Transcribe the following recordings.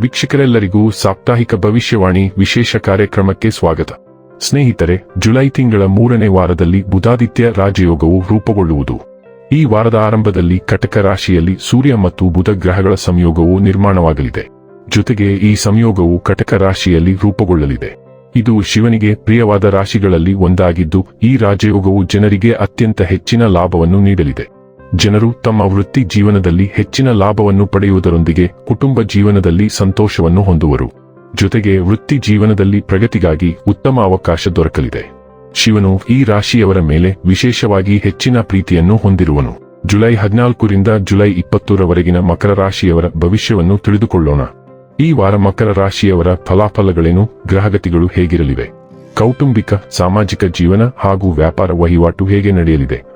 ವೀಕ್ಷಕರೆಲ್ಲರಿಗೂ ಸಾಪ್ತಾಹಿಕ ಭವಿಷ್ಯವಾಣಿ ವಿಶೇಷ ಕಾರ್ಯಕ್ರಮಕ್ಕೆ ಸ್ವಾಗತ. ಸ್ನೇಹಿತರೆ, ಜುಲೈ ತಿಂಗಳ ಮೂರನೇ ವಾರದಲ್ಲಿ ಬುಧಾದಿತ್ಯ ರಾಜಯೋಗವು ರೂಪುಗೊಳ್ಳುವುದು. ಈ ವಾರದ ಆರಂಭದಲ್ಲಿ ಕಟಕ ರಾಶಿಯಲ್ಲಿ ಸೂರ್ಯ ಮತ್ತು ಬುಧ ಗ್ರಹಗಳ ಸಂಯೋಗವು ನಿರ್ಮಾಣವಾಗಲಿದೆ. ಜೊತೆಗೆ ಈ ಸಂಯೋಗವು ಕಟಕ ರಾಶಿಯಲ್ಲಿ ರೂಪುಗೊಳ್ಳಲಿದೆ. ಇದು ಶಿವನಿಗೆ ಪ್ರಿಯವಾದ ರಾಶಿಗಳಲ್ಲಿ ಒಂದಾಗಿದ್ದು, ಈ ರಾಜಯೋಗವು ಜನರಿಗೆ ಅತ್ಯಂತ ಹೆಚ್ಚಿನ ಲಾಭವನ್ನು ನೀಡಲಿದೆ. ಜನರು ತಮ್ಮ ವೃತ್ತಿ ಜೀವನದಲ್ಲಿ ಹೆಚ್ಚಿನ ಲಾಭವನ್ನು ಪಡೆಯುವುದರೊಂದಿಗೆ ಕುಟುಂಬ ಜೀವನದಲ್ಲಿ ಸಂತೋಷವನ್ನು ಹೊಂದುವರು. ಜೊತೆಗೆ ವೃತ್ತಿ ಜೀವನದಲ್ಲಿ ಪ್ರಗತಿಗಾಗಿ ಉತ್ತಮ ಅವಕಾಶ ದೊರಕಲಿದೆ. ಶಿವನು ಈ ರಾಶಿಯವರ ಮೇಲೆ ವಿಶೇಷವಾಗಿ ಹೆಚ್ಚಿನ ಪ್ರೀತಿಯನ್ನು ಹೊಂದಿರುವನು. ಜುಲೈ ಹದಿನಾಲ್ಕರಿಂದ ಜುಲೈ ಇಪ್ಪತ್ತರವರೆಗಿನ ಮಕರ ರಾಶಿಯವರ ಭವಿಷ್ಯವನ್ನು ತಿಳಿದುಕೊಳ್ಳೋಣ. ಈ ವಾರ ಮಕರ ರಾಶಿಯವರ ಫಲಾಫಲಗಳೇನು, ಗ್ರಹಗತಿಗಳು ಹೇಗಿರಲಿವೆ? ಕೌಟುಂಬಿಕ, ಸಾಮಾಜಿಕ ಜೀವನ ಹಾಗೂ ವ್ಯಾಪಾರ ವಹಿವಾಟು ಹೇಗೆ ನಡೆಯಲಿದೆ?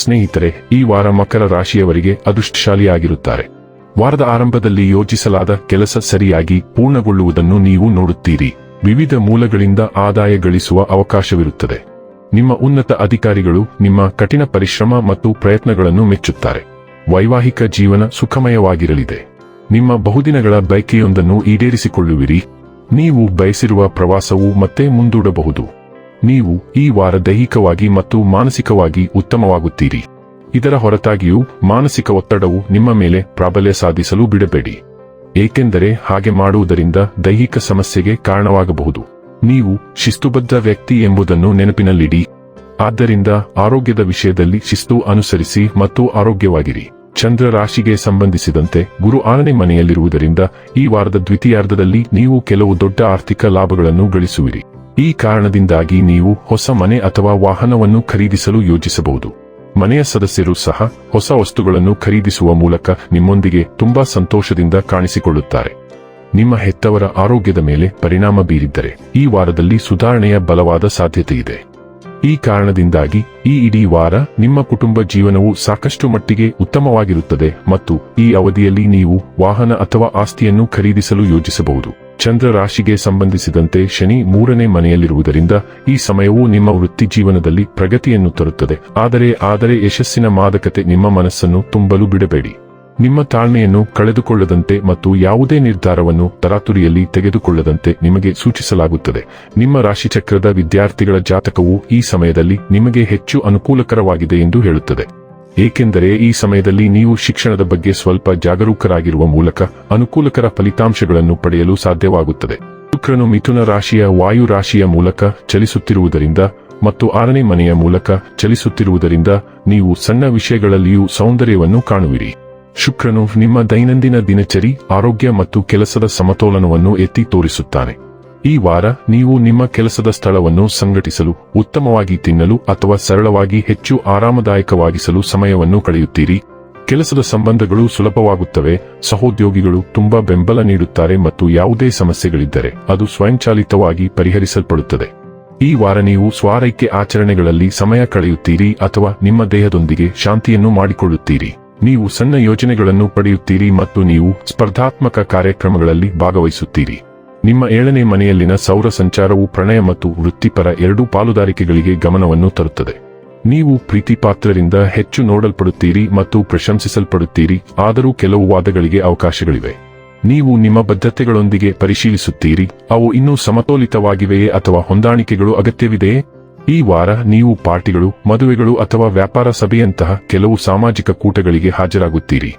ಸ್ನೇಹಿತರೆ, ಈ ವಾರ ಮಕರ ರಾಶಿಯವರಿಗೆ ಅದೃಷ್ಟಶಾಲಿಯಾಗಿರುತ್ತಾರೆ. ವಾರದ ಆರಂಭದಲ್ಲಿ ಯೋಜಿಸಲಾದ ಕೆಲಸ ಸರಿಯಾಗಿ ಪೂರ್ಣಗೊಳ್ಳುವುದನ್ನು ನೀವು ನೋಡುತ್ತೀರಿ. ವಿವಿಧ ಮೂಲಗಳಿಂದ ಆದಾಯ ಗಳಿಸುವ ಅವಕಾಶವಿರುತ್ತದೆ. ನಿಮ್ಮ ಉನ್ನತ ಅಧಿಕಾರಿಗಳು ನಿಮ್ಮ ಕಠಿಣ ಪರಿಶ್ರಮ ಮತ್ತು ಪ್ರಯತ್ನಗಳನ್ನು ಮೆಚ್ಚುತ್ತಾರೆ. ವೈವಾಹಿಕ ಜೀವನ ಸುಖಮಯವಾಗಿರಲಿದೆ. ನಿಮ್ಮ ಬಹುದಿನಗಳ ಬಯಕೆಯೊಂದನ್ನು ಈಡೇರಿಸಿಕೊಳ್ಳುವಿರಿ. ನೀವು ಬಯಸಿರುವ ಪ್ರವಾಸವು ಮತ್ತೆ ಮುಂದೂಡಬಹುದು. ನೀವು ಈ ವಾರ ದೈಹಿಕವಾಗಿ ಮತ್ತು ಮಾನಸಿಕವಾಗಿ ಉತ್ತಮವಾಗುತ್ತೀರಿ. ಇದರ ಹೊರತಾಗಿಯೂ ಮಾನಸಿಕ ಒತ್ತಡವು ನಿಮ್ಮ ಮೇಲೆ ಪ್ರಾಬಲ್ಯ ಸಾಧಿಸಲು ಬಿಡಬೇಡಿ. ಏಕೆಂದರೆ ಹಾಗೆ ಮಾಡುವುದರಿಂದ ದೈಹಿಕ ಸಮಸ್ಯೆಗೆ ಕಾರಣವಾಗಬಹುದು. ನೀವು ಶಿಸ್ತುಬದ್ಧ ವ್ಯಕ್ತಿ ಎಂಬುದನ್ನು ನೆನಪಿನಲ್ಲಿಡಿ. ಆದ್ದರಿಂದ ಆರೋಗ್ಯದ ವಿಷಯದಲ್ಲಿ ಶಿಸ್ತು ಅನುಸರಿಸಿ ಮತ್ತು ಆರೋಗ್ಯವಾಗಿರಿ. ಚಂದ್ರ ರಾಶಿಗೆ ಸಂಬಂಧಿಸಿದಂತೆ ಗುರು ಆರನೇ ಮನೆಯಲ್ಲಿರುವುದರಿಂದ ಈ ವಾರದ ದ್ವಿತೀಯಾರ್ಧದಲ್ಲಿ ನೀವು ಕೆಲವು ದೊಡ್ಡ ಆರ್ಥಿಕ ಲಾಭಗಳನ್ನು ಗಳಿಸುವಿರಿ. ಈ ಕಾರಣದಿಂದಾಗಿ ನೀವು ಹೊಸ ಮನೆ ಅಥವಾ ವಾಹನವನ್ನು ಖರೀದಿಸಲು ಯೋಜಿಸಬಹುದು. ಮನೆಯ ಸದಸ್ಯರು ಸಹ ಹೊಸ ವಸ್ತುಗಳನ್ನು ಖರೀದಿಸುವ ಮೂಲಕ ನಿಮ್ಮೊಂದಿಗೆ ತುಂಬಾ ಸಂತೋಷದಿಂದ ಕಾಣಿಸಿಕೊಳ್ಳುತ್ತಾರೆ. ನಿಮ್ಮ ಹೆತ್ತವರ ಆರೋಗ್ಯದ ಮೇಲೆ ಪರಿಣಾಮ ಬೀರಿದ್ದರೆ ಈ ವಾರದಲ್ಲಿ ಸುಧಾರಣೆಯ ಬಲವಾದ ಸಾಧ್ಯತೆ ಇದೆ. ಈ ಕಾರಣದಿಂದಾಗಿ ಈ ಇಡೀ ವಾರ ನಿಮ್ಮ ಕುಟುಂಬ ಜೀವನವು ಸಾಕಷ್ಟು ಮಟ್ಟಿಗೆ ಉತ್ತಮವಾಗಿರುತ್ತದೆ ಮತ್ತು ಈ ಅವಧಿಯಲ್ಲಿ ನೀವು ವಾಹನ ಅಥವಾ ಆಸ್ತಿಯನ್ನು ಖರೀದಿಸಲು ಯೋಜಿಸಬಹುದು. ಚಂದ್ರ ರಾಶಿಗೆ ಸಂಬಂಧಿಸಿದಂತೆ ಶನಿ ಮೂರನೇ ಮನೆಯಲ್ಲಿರುವುದರಿಂದ ಈ ಸಮಯವು ನಿಮ್ಮ ವೃತ್ತಿ ಜೀವನದಲ್ಲಿ ಪ್ರಗತಿಯನ್ನು ತರುತ್ತದೆ. ಆದರೆ ಆದರೆ ಯಶಸ್ಸಿನ ಮಾದಕತೆ ನಿಮ್ಮ ಮನಸ್ಸನ್ನು ತುಂಬಲು ಬಿಡಬೇಡಿ. ನಿಮ್ಮ ತಾಳ್ಮೆಯನ್ನು ಕಳೆದುಕೊಳ್ಳದಂತೆ ಮತ್ತು ಯಾವುದೇ ನಿರ್ಧಾರವನ್ನು ತರಾತುರಿಯಲ್ಲಿ ತೆಗೆದುಕೊಳ್ಳದಂತೆ ನಿಮಗೆ ಸೂಚಿಸಲಾಗುತ್ತದೆ. ನಿಮ್ಮ ರಾಶಿಚಕ್ರದ ವಿದ್ಯಾರ್ಥಿಗಳ ಜಾತಕವು ಈ ಸಮಯದಲ್ಲಿ ನಿಮಗೆ ಹೆಚ್ಚು ಅನುಕೂಲಕರವಾಗಿದೆ ಎಂದು ಹೇಳುತ್ತದೆ. ಏಕೆಂದರೆ ಈ ಸಮಯದಲ್ಲಿ ನೀವು ಶಿಕ್ಷಣದ ಬಗ್ಗೆ ಸ್ವಲ್ಪ ಜಾಗರೂಕರಾಗಿರುವ ಮೂಲಕ ಅನುಕೂಲಕರ ಫಲಿತಾಂಶಗಳನ್ನು ಪಡೆಯಲು ಸಾಧ್ಯವಾಗುತ್ತದೆ. ಶುಕ್ರನು ಮಿಥುನ ರಾಶಿಯ ವಾಯು ರಾಶಿಯ ಮೂಲಕ ಚಲಿಸುತ್ತಿರುವುದರಿಂದ ಮತ್ತು ಆರನೇ ಮನೆಯ ಮೂಲಕ ಚಲಿಸುತ್ತಿರುವುದರಿಂದ ನೀವು ಸಣ್ಣ ವಿಷಯಗಳಲ್ಲಿಯೂ ಸೌಂದರ್ಯವನ್ನು ಕಾಣುವಿರಿ. ಶುಕ್ರನು ನಿಮ್ಮ ದೈನಂದಿನ ದಿನಚರಿ, ಆರೋಗ್ಯ ಮತ್ತು ಕೆಲಸದ ಸಮತೋಲನವನ್ನು ಎತ್ತಿ ತೋರಿಸುತ್ತಾನೆ. ಈ ವಾರ ನೀವು ನಿಮ್ಮ ಕೆಲಸದ ಸ್ಥಳವನ್ನು ಸಂಘಟಿಸಲು, ಉತ್ತಮವಾಗಿ ತಿನ್ನಲು ಅಥವಾ ಸರಳವಾಗಿ ಹೆಚ್ಚು ಆರಾಮದಾಯಕವಾಗಿಸಲು ಸಮಯವನ್ನು ಕಳೆಯುತ್ತೀರಿ. ಕೆಲಸದ ಸಂಬಂಧಗಳು ಸುಲಭವಾಗುತ್ತವೆ, ಸಹೋದ್ಯೋಗಿಗಳು ತುಂಬಾ ಬೆಂಬಲ ನೀಡುತ್ತಾರೆ ಮತ್ತು ಯಾವುದೇ ಸಮಸ್ಯೆಗಳಿದ್ದರೆ ಅದು ಸ್ವಯಂಚಾಲಿತವಾಗಿ ಪರಿಹರಿಸಲ್ಪಡುತ್ತದೆ. ಈ ವಾರ ನೀವು ಸ್ವಾರೈಕ್ಯ ಆಚರಣೆಗಳಲ್ಲಿ ಸಮಯ ಕಳೆಯುತ್ತೀರಿ ಅಥವಾ ನಿಮ್ಮ ದೇಹದೊಂದಿಗೆ ಶಾಂತಿಯನ್ನು ಮಾಡಿಕೊಳ್ಳುತ್ತೀರಿ. ನೀವು ಸಣ್ಣ ಯೋಜನೆಗಳನ್ನು ಪಡೆಯುತ್ತೀರಿ ಮತ್ತು ನೀವು ಸ್ಪರ್ಧಾತ್ಮಕ ಕಾರ್ಯಕ್ರಮಗಳಲ್ಲಿ ಭಾಗವಹಿಸುತ್ತೀರಿ. ನಿಮ್ಮ ಏಳನೇ ಮನೆಯಲ್ಲಿನ ಸೌರ ಸಂಚಾರವು ಪ್ರಣಯ ಮತ್ತು ವೃತ್ತಿಪರ ಎರಡೂ ಪಾಲುದಾರಿಕೆಗಳಿಗೆ ಗಮನವನ್ನು ತರುತ್ತದೆ. ನೀವು ಪ್ರೀತಿಪಾತ್ರರಿಂದ ಹೆಚ್ಚು ನೋಡಲ್ಪಡುತ್ತೀರಿ ಮತ್ತು ಪ್ರಶಂಸಿಸಲ್ಪಡುತ್ತೀರಿ, ಆದರೂ ಕೆಲವು ವಾದಗಳಿಗೆ ಅವಕಾಶಗಳಿವೆ. ನೀವು ನಿಮ್ಮ ಬದ್ಧತೆಗಳೊಂದಿಗೆ ಪರಿಶೀಲಿಸುತ್ತೀರಿ, ಅವು ಇನ್ನೂ ಸಮತೋಲಿತವಾಗಿವೆಯೇ ಅಥವಾ ಹೊಂದಾಣಿಕೆಗಳು ಅಗತ್ಯವಿದೆಯೇ? ಈ ವಾರ ನೀವು ಪಾರ್ಟಿಗಳು, ಮದುವೆಗಳು ಅಥವಾ ವ್ಯಾಪಾರ ಸಭೆಯಂತಹ ಕೆಲವು ಸಾಮಾಜಿಕ ಕೂಟಗಳಿಗೆ ಹಾಜರಾಗುತ್ತೀರಿ.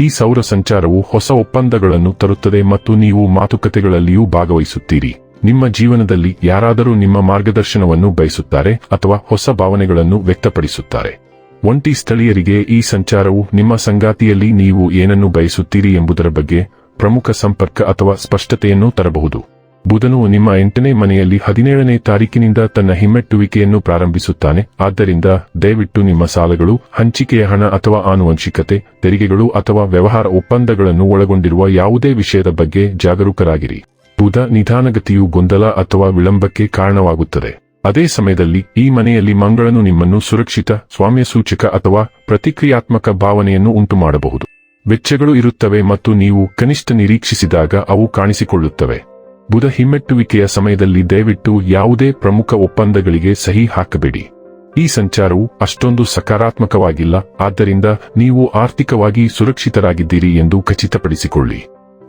ಈ ಸೌರ ಸಂಚಾರವು ಹೊಸ ಒಪ್ಪಂದಗಳನ್ನು ತರುತ್ತದೆ ಮತ್ತು ನೀವು ಮಾತುಕತೆಗಳಲ್ಲಿಯೂ ಭಾಗವಹಿಸುತ್ತೀರಿ. ನಿಮ್ಮ ಜೀವನದಲ್ಲಿ ಯಾರಾದರೂ ನಿಮ್ಮ ಮಾರ್ಗದರ್ಶನವನ್ನು ಬಯಸುತ್ತಾರೆ ಅಥವಾ ಹೊಸ ಭಾವನೆಗಳನ್ನು ವ್ಯಕ್ತಪಡಿಸುತ್ತಾರೆ. ಒಂಟಿ ಸ್ಥಳೀಯರಿಗೆ ಈ ಸಂಚಾರವು ನಿಮ್ಮ ಸಂಗಾತಿಯಲ್ಲಿ ನೀವು ಏನನ್ನು ಬಯಸುತ್ತೀರಿ ಎಂಬುದರ ಬಗ್ಗೆ ಪ್ರಮುಖ ಸಂಪರ್ಕ ಅಥವಾ ಸ್ಪಷ್ಟತೆಯನ್ನು ತರಬಹುದು. ಬುಧನು ನಿಮ್ಮ ಎಂಟನೇ ಮನೆಯಲ್ಲಿ ಹದಿನೇಳನೇ ತಾರೀಕಿನಿಂದ ತನ್ನ ಹಿಮ್ಮೆಟ್ಟುವಿಕೆಯನ್ನು ಪ್ರಾರಂಭಿಸುತ್ತಾನೆ. ಆದ್ದರಿಂದ ದಯವಿಟ್ಟು ನಿಮ್ಮ ಸಾಲಗಳು, ಹಂಚಿಕೆಯ ಹಣ ಅಥವಾ ಆನುವಂಶಿಕತೆ, ತೆರಿಗೆಗಳು ಅಥವಾ ವ್ಯವಹಾರ ಒಪ್ಪಂದಗಳನ್ನು ಒಳಗೊಂಡಿರುವ ಯಾವುದೇ ವಿಷಯದ ಬಗ್ಗೆ ಜಾಗರೂಕರಾಗಿರಿ. ಬುಧ ನಿಧಾನಗತಿಯು ಗೊಂದಲ ಅಥವಾ ವಿಳಂಬಕ್ಕೆ ಕಾರಣವಾಗುತ್ತದೆ. ಅದೇ ಸಮಯದಲ್ಲಿ ಈ ಮನೆಯಲ್ಲಿ ಮಂಗಳನು ನಿಮ್ಮನ್ನು ಸುರಕ್ಷಿತ ಸ್ವಾಮ್ಯ ಸೂಚಕ ಅಥವಾ ಪ್ರತಿಕ್ರಿಯಾತ್ಮಕ ಭಾವನೆಯನ್ನು ಉಂಟುಮಾಡಬಹುದು. ವೆಚ್ಚಗಳು ಇರುತ್ತವೆ ಮತ್ತು ನೀವು ಕನಿಷ್ಠ ನಿರೀಕ್ಷಿಸಿದಾಗ ಅವು ಕಾಣಿಸಿಕೊಳ್ಳುತ್ತವೆ. ಬುಧ ಹಿಮ್ಮೆಟ್ಟುವಿಕೆಯ ಸಮಯದಲ್ಲಿ ದಯವಿಟ್ಟು ಯಾವುದೇ ಪ್ರಮುಖ ಒಪ್ಪಂದಗಳಿಗೆ ಸಹಿ ಹಾಕಬೇಡಿ. ಈ ಸಂಚಾರವು ಅಷ್ಟೊಂದು ಸಕಾರಾತ್ಮಕವಾಗಿಲ್ಲ, ಆದ್ದರಿಂದ ನೀವು ಆರ್ಥಿಕವಾಗಿ ಸುರಕ್ಷಿತರಾಗಿದ್ದೀರಿ ಎಂದು ಖಚಿತಪಡಿಸಿಕೊಳ್ಳಿ.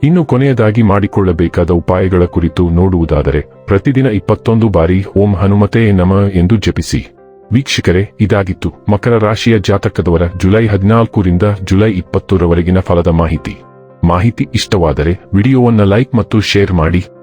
ಇನ್ನು ಕೊನೆಯದಾಗಿ ಮಾಡಿಕೊಳ್ಳಬೇಕಾದ ಉಪಾಯಗಳ ಕುರಿತು ನೋಡುವುದಾದರೆ, ಪ್ರತಿದಿನ ಇಪ್ಪತ್ತೊಂದು ಬಾರಿ ಓಂ ಹನುಮತೆ ನಮ ಎಂದು ಜಪಿಸಿ. ವೀಕ್ಷಕರೇ, ಇದಾಗಿತ್ತು ಮಕರ ರಾಶಿಯ ಜಾತಕದವರ ಜುಲೈ ಹದಿನಾಲ್ಕರಿಂದ ಜುಲೈ ಇಪ್ಪತ್ತರವರೆಗಿನ ಫಲದ ಮಾಹಿತಿ. ಮಾಹಿತಿ ಇಷ್ಟವಾದರೆ ವಿಡಿಯೋವನ್ನು ಲೈಕ್ ಮತ್ತು ಶೇರ್ ಮಾಡಿ.